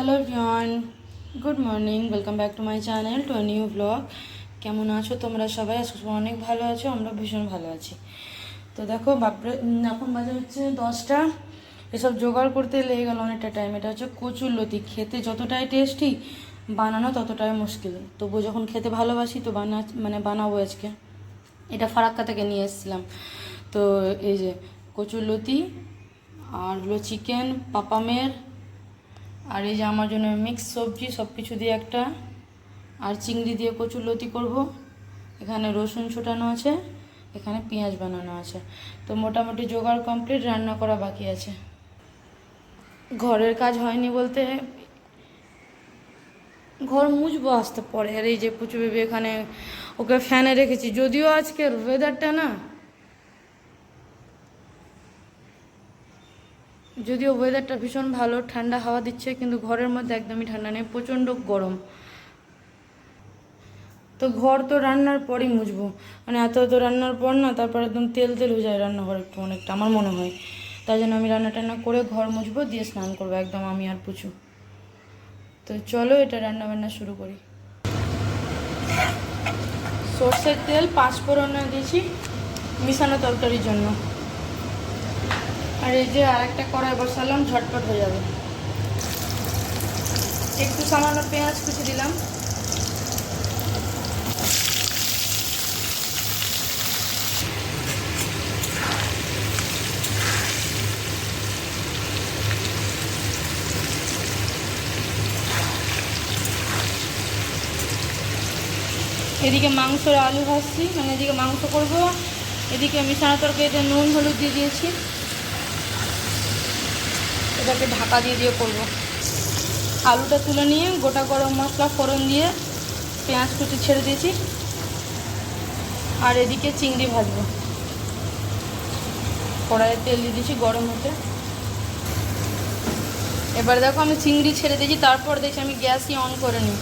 Hello John good morning welcome back to my channel to new blog কেমন আছো তোমরা সবাই? আজকে অনেক ভালো আছো আমরা ভীষণ ভালো আছি। তো দেখো, বাপরে এখন বাজে হচ্ছে দশটা। এসব জোগাড় করতে লেগে গেল অনেকটা টাইম এটা হচ্ছে কচুর লতি। খেতে যতটাই টেস্টি বানানো ততটাই মুশকিল। তবু যখন খেতে ভালোবাসি, তো বানা মানে বানাবো আজকে। এটা ফারাক্কা থেকে নিয়ে এসেছিলাম। তো এই যে কচুর লতি, আর হলো চিকেন পাপামের আর এই যে আমার জন্য মিক্স সবজি সব কিছু দিয়ে একটা, আর চিংড়ি দিয়ে কচুর লতি করব। এখানে রসুন ছোটানো আছে, এখানে পেঁয়াজ বানানো আছে। তো মোটামুটি জোগাড় কমপ্লিট রান্না করা বাকি আছে। ঘরের কাজ হয়নি বলতে ঘর মুছবো আসতে পরে। আর এই যে পুচু বেবি এখানে ওকে ফ্যানে রেখেছি। যদিও আজকের ওয়েদারটা না যদিও ওয়েদারটা ভীষণ ভালো, ঠান্ডা হাওয়া দিচ্ছে, কিন্তু ঘরের মধ্যে একদমই ঠান্ডা নেই, প্রচণ্ড গরম। তো ঘর তো রান্নার পরই মুছবো। মানে এত এত রান্নার পর না, তারপর একদম তেল তেল হয়ে যায় রান্নাঘর একটু অনেকটা, আমার মনে হয়। তাই জন্য আমি রান্না টান্না করে ঘর মুছবো, দিয়ে স্নান করব, একদম আমি আর পুচু। তো চলো এটা রান্না বান্না শুরু করি। সর্ষের তেল পাঁচ ফোড়নে দিয়েছি, মিশানো তরকারির জন্য। আর এই যে আর একটা কড়াই বসালাম, ঝটপট হয়ে যাবে। একটু সামান্য পেঁয়াজ কুচি দিলাম। এদিকে মাংসর আলু ভাজছি মানে এদিকে মাংস করব। এদিকে মিশানো তরকারিতে নুন, হলুদ দিয়ে দিয়েছি। এটাকে ঢাকা দিয়ে দিয়ে করব। আলুটা তুলে নিয়ে গোটা গরম মশলা ফোড়ন দিয়ে পেঁয়াজ কুচি ছেড়ে দিয়েছি। আর এদিকে চিংড়ি ভাজবো। কড়াইয়ে তেল দিয়ে দিয়েছি গরম হতে। এবার দেখো আমি চিংড়ি ছেড়ে দিয়েছি, তারপর দেখছি আমি গ্যাসই অন করে নিই।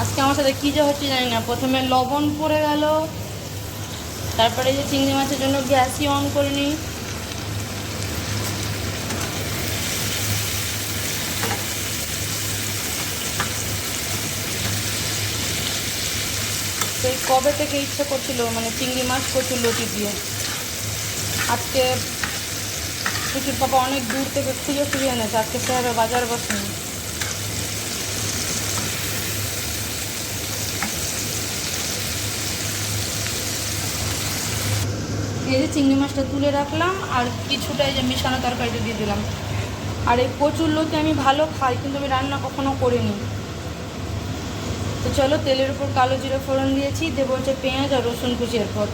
আজকে আমার সাথে কী যে হচ্ছে জানি না। প্রথমে লবণ পড়ে গেল, তারপরে যে চিংড়ি মাছের জন্য গ্যাসই অন করে নিই। সেই কবে থেকে ইচ্ছে করছিল মানে চিংড়ি মাছ কচুর লতি দিয়ে। আজকে প্রচুর পাপা অনেক দূর থেকে খুঁজে খুঁজে এনেছে, আজকে শহরে বাজার বসেনি। এই যে চিংড়ি মাছটা তুলে রাখলাম, আর কিছুটা এই যে মিশানো তরকারিটা দিয়ে দিলাম। আর এই কচুর লতি আমি ভালো খাই, কিন্তু আমি রান্না কখনো করিনি। তো চলো তেলের উপর কালো জিরে ফোড়ন দিয়েছি, দেবো হচ্ছে পেঁয়াজ আর রসুন কুচি এরপর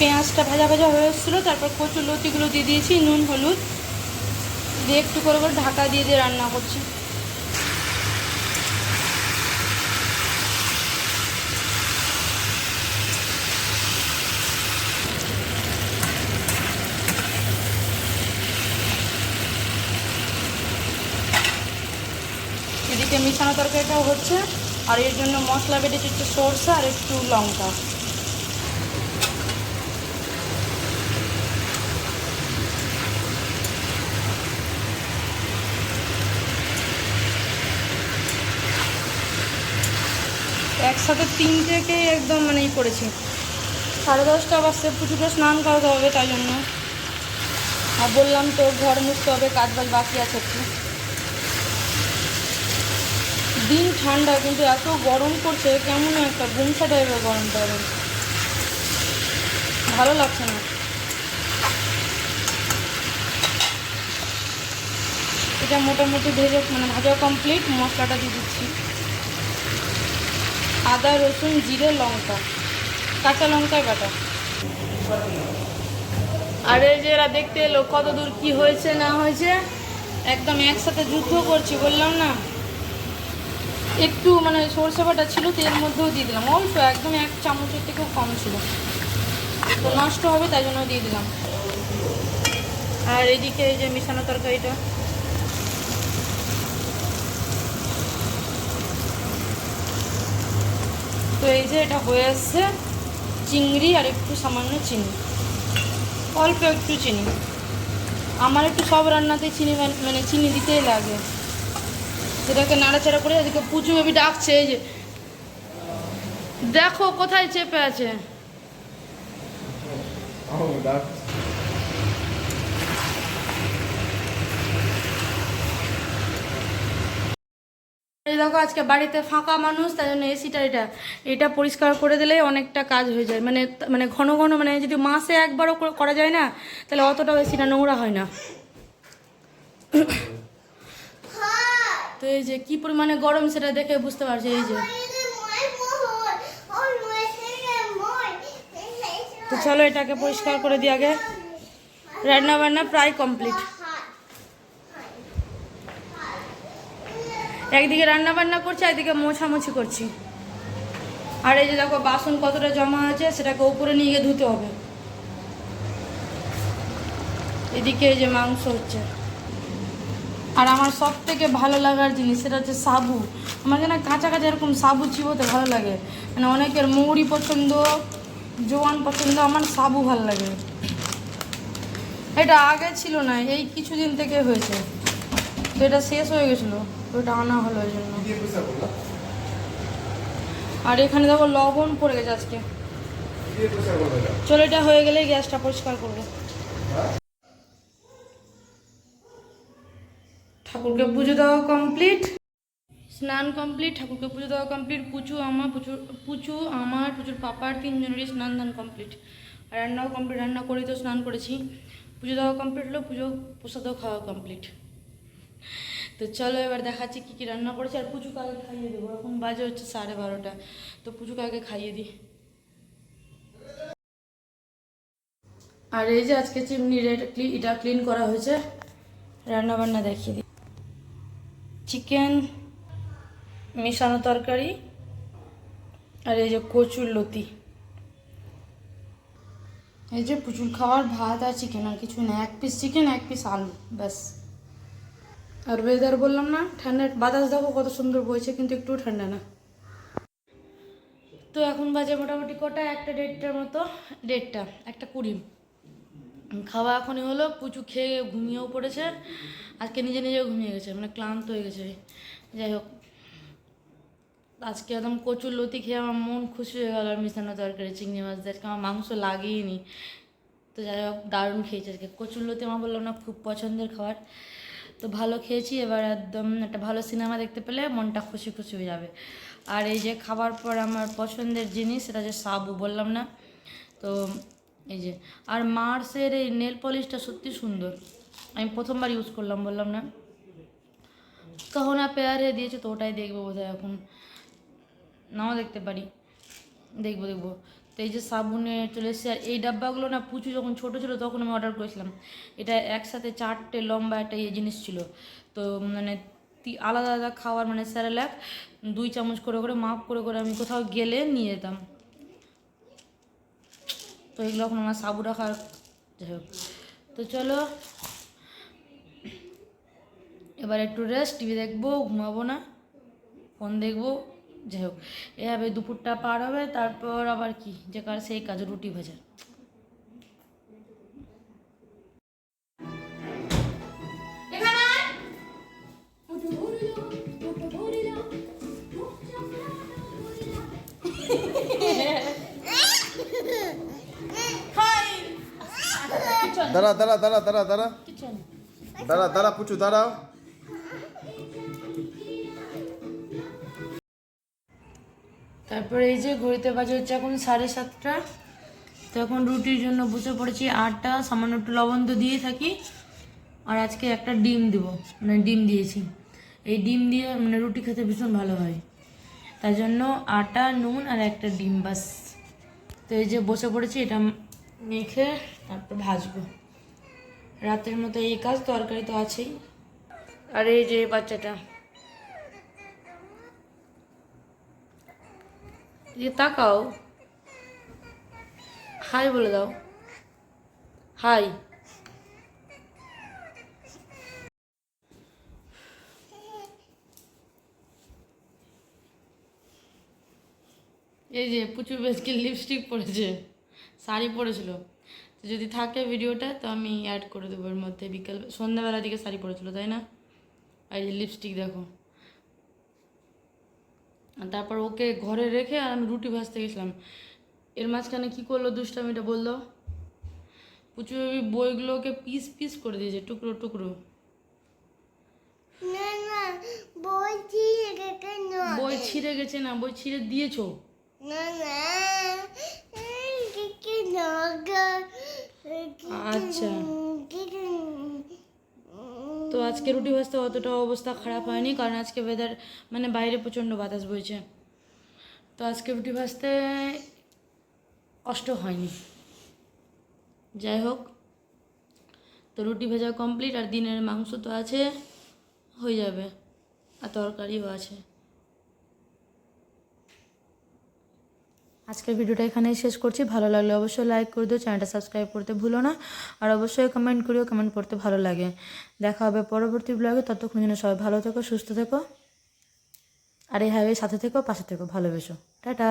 পেঁয়াজটা ভাজা ভাজা হয়ে এসেছিল, তারপর কচুর লতিগুলো দিয়ে দিয়েছি, নুন, হলুদ। দিয়ে একটু করে করে ঢাকা দিয়ে দিয়ে রান্না করছি। এদিকে মিশানো তরকারিটাও হচ্ছে, আর এর জন্য মশলা বেটেছি একটু সরষে আর একটু লঙ্কা। একসাথে তিনটেকে একদম মানে ই করেছি। সাড়ে দশটা বাজছে পুজোটা স্নান করাতে হবে তাই জন্য। আর বললাম তো ঘর মুছতে হবে কাজ বাজ বাকি আছে একটু। দিন ঠান্ডা, কিন্তু এত গরম করছে কেমন একটা গুমসা টাইপের গরমটা হবে ভালো লাগছে না। এটা মোটামুটি ভেজে মানে ভাজা কমপ্লিট মশলাটা দিয়ে দিচ্ছি। আদা, রসুন, জিরে, লঙ্কা। কাঁচা লঙ্কায় বাটা। আর এই যে এরা দেখতে এলো কত দূর কি হয়েছে, না হয়েছে, একদম একসাথে যুদ্ধ করছি, বললাম না? একটু মানে সরষে বাটা ছিল তো, এর মধ্যেও দিয়ে দিলাম। অল্প, একদম এক চামচের থেকেও কম ছিল। তো নষ্ট হবে, তাই জন্য দিয়ে দিলাম। আর এদিকে এই যে মিশানো তরকারিটা। এই যে এটা হয়ে আসছে চিংড়ি আর একটু সামান্য চিনি। অল্প একটু চিনি। আমার একটু সব রান্নাতেই চিনি মানে চিনি দিতেই লাগে। সেটাকে নাড়াচাড়া করে এদিকে পুচু বেবি ডাকছে, এই যে। দেখো কোথায় চেপে আছে। দেখো, আজকে বাড়িতে ফাঁকা মানুষ, তাই জন্য এসিটা এটা এটা পরিষ্কার করে দিলে অনেকটা কাজ হয়ে যায়। মানে মানে ঘন ঘন মানে যদি মাসে একবারও করা যায় না, তাহলে অতটাও এসিটা নোংরা হয় না। তো এই যে কি পরিমাণে গরম সেটা দেখে বুঝতে পারছি, এই যে। তো চলো এটাকে পরিষ্কার করে দিই আগে। রান্না বান্না প্রায় কমপ্লিট একদিকে রান্না বান্না করছি, একদিকে মোছামুছি করছি। আর এই যে দেখো, বাসন কতটা জমা আছে, সেটাকে উপরে নিয়ে গিয়ে ধুতে হবে। এদিকে এই যে মাংস হচ্ছে। আর আমার সব থেকে ভালো লাগার জিনিস, সেটা হচ্ছে সাবু। আমার যেন কাঁচা কাঁচা এরকম সাবু চিবোতে ভালো লাগে। মানে অনেকের মৌরি পছন্দ, জোয়ান পছন্দ, আমার সাবু ভালো লাগে। এটা আগে ছিল না, এই কিছুদিন থেকে হয়েছে। তো এটা শেষ হয়ে গেছিল এটা আনা হলো ওই জন্য। আর এখানে দেখো লবণ পড়ে গেছে আজকে। চলো, এটা হয়ে গেলেই গ্যাসটা পরিষ্কার করব। ঠাকুরকে পুজো দেওয়া কমপ্লিট স্নান কমপ্লিট ঠাকুরকে পুজো দেওয়া কমপ্লিট পুচু আমার পুচু পুচু আমার, পুচুর পাপার তিনজনেরই স্নান ধান কমপ্লিট আর রান্নাও কমপ্লিট রান্না করেই তো স্নান করেছি। পুজো দেওয়া কমপ্লিট হলো, পুজো, প্রসাদও খাওয়া কমপ্লিট তো চলো এবার দেখাচ্ছি কী কী রান্না করেছি, আর পুচুকে কাকে খাইয়ে দেবো। এখন বাজে হচ্ছে সাড়ে বারোটা। তো পুচুকে কাকে খাইয়ে দিই। আর এই যে আজকে চিমনি এটা ক্লিন করা হয়েছে। রান্না বান্না দেখিয়ে দিই। চিকেন মিশানো তরকারি, আর এই যে কচুর লতি। এই যে প্রচুর খাওয়ার ভাত আর চিকেন আর কিছু না। এক পিস চিকেন এক পিস আলু, ব্যাস। আর ওয়েদার বললাম না, ঠান্ডা বাতাস দেখো কত সুন্দর বইছে, কিন্তু একটু ঠান্ডা না। তো এখন বাজে মোটামুটি কটা? একটা দেড়টার মতো, দেড়টা, একটা কুড়ি। খাওয়া এখনই হলো পুচু খেয়ে ঘুমিয়েও পড়েছে, আজকে নিজে নিজে ঘুমিয়ে গেছে মানে ক্লান্ত হয়ে গেছে। যাই হোক, আজকে একদম কচুর লতি খেয়ে আমার মন খুশি হয়ে গেল, আর মিশানো তরকারি, চিংড়ি মাছ দিয়ে আজকে আমার মাংস লাগেইনি। তো যাই হোক, দারুণ খেয়েছে আজকে। কচুর লতি আমার বললাম না, খুব পছন্দের খাবার। তো ভালো খেয়েছি, এবার একদম একটা ভালো সিনেমা দেখতে পেলে মনটা খুশি খুশি হয়ে যাবে। আর এই যে খাবার পর আমার পছন্দের জিনিস সেটা যে সাবু, বললাম না? তো এই যে, আর মার্সের এই নেল পলিশটা সত্যি সুন্দর। আমি প্রথমবার ইউজ করলাম, বললাম না? কহনা পেয়ারে দিয়েছে তো ওটাই দেখব বোধহয় এখন। নাও দেখতে পারি। দেখব দেখব। তো এই যে সাবুনে চলে এসেছে, আর এই ডাব্বাগুলো না পুচু যখন ছোটো ছিল তখন আমি অর্ডার করেছিলাম। এটা একসাথে চারটে লম্বা একটা ইয়ে জিনিস ছিল। তো মানে আলাদা আলাদা খাওয়ার মানে স্যারেলাক, দুই চামচ করে করে মাপ করে করে আমি কোথাও গেলে নিয়ে যেতাম। তো এগুলো এখন আমার সাবু রাখার, যাই হোক। তো চলো, এবার একটু রেস্ট টিভি দেখব, ঘুমাবো না ফোন দেখব। যাই হোক এভাবে দুপুরটা পার হবে তারপর আবার কি যে কার সেই কাজ রুটি ভাজা। দাঁড়া দাঁড়া দাঁড়া দাঁড়া দাঁড়া। দাঁড়া দাঁড়া পুচু দাঁড়াও। তারপরে এই যে ঘড়িতে বাজে হচ্ছে এখন সাড়ে সাতটা। তো এখন রুটির জন্য বসে পড়েছি আটটা, সামান্য একটু লবণ তো দিয়ে থাকি। আর আজকে একটা ডিম দিব মানে ডিম দিয়েছি। এই ডিম দিয়ে মানে রুটি খেতে ভীষণ ভালো হয়। তার জন্য আটা, নুন আর একটা ডিম বাস। তো এই যে বসে পড়েছি, এটা মেখে তারপর ভাজবো। রাতের মতো এই কাজ, তরকারি তো আছেই। আর এই যে বাচ্চাটা যে তাকাও। হাই বলে দাও। হাই। এই যে পুচু বেশকে লিপস্টিক পরেছে, শাড়ি পরেছিল। তো যদি থাকে ভিডিওটা, তো আমি অ্যাড করে দেবো এর মধ্যে। বিকেল, সন্ধ্যাবেলার দিকে শাড়ি পরেছিল, তাই না? আর এই লিপস্টিক দেখো। তারপর ওকে ঘরে রেখে আর আমি রুটি ভাজতে গেছিলাম। এর মাঝখানে কী করল দুষ্টামিটা বলল? পুচু বেবি বইগুলোকে পিস পিস করে দিয়েছে টুকরো টুকরো। বই ছিঁড়ে গেছে না। বই ছিঁড়ে দিয়েছ? আচ্ছা। তো আজকে রুটি ভাজতে অতটা অবস্থা খারাপ হয়নি, কারণ আজকে ওয়েদার মানে বাইরে প্রচণ্ড বাতাস বইছে। তো আজকে রুটি ভাজতে কষ্ট হয়নি। যাই হোক, তো রুটি ভেজা কমপ্লিট আর দিনের মাংস তো আছে, হয়ে যাবে। আর তরকারিও আছে। আজকের ভিডিওটা এখানেই শেষ করছি। ভালো লাগলে অবশ্যই লাইক করে দিও চ্যানেলটা সাবস্ক্রাইব করতে ভুলো না। আর অবশ্যই কমেন্ট করিও কমেন্ট করতে ভালো লাগে। দেখা হবে পরবর্তী ব্লগে ততক্ষণ যেন সবাই ভালো থেকো, সুস্থ থেকো। আর হাইওয়ে সাথে থেকো, পাশে থেকো, ভালোবেসো। টাটা।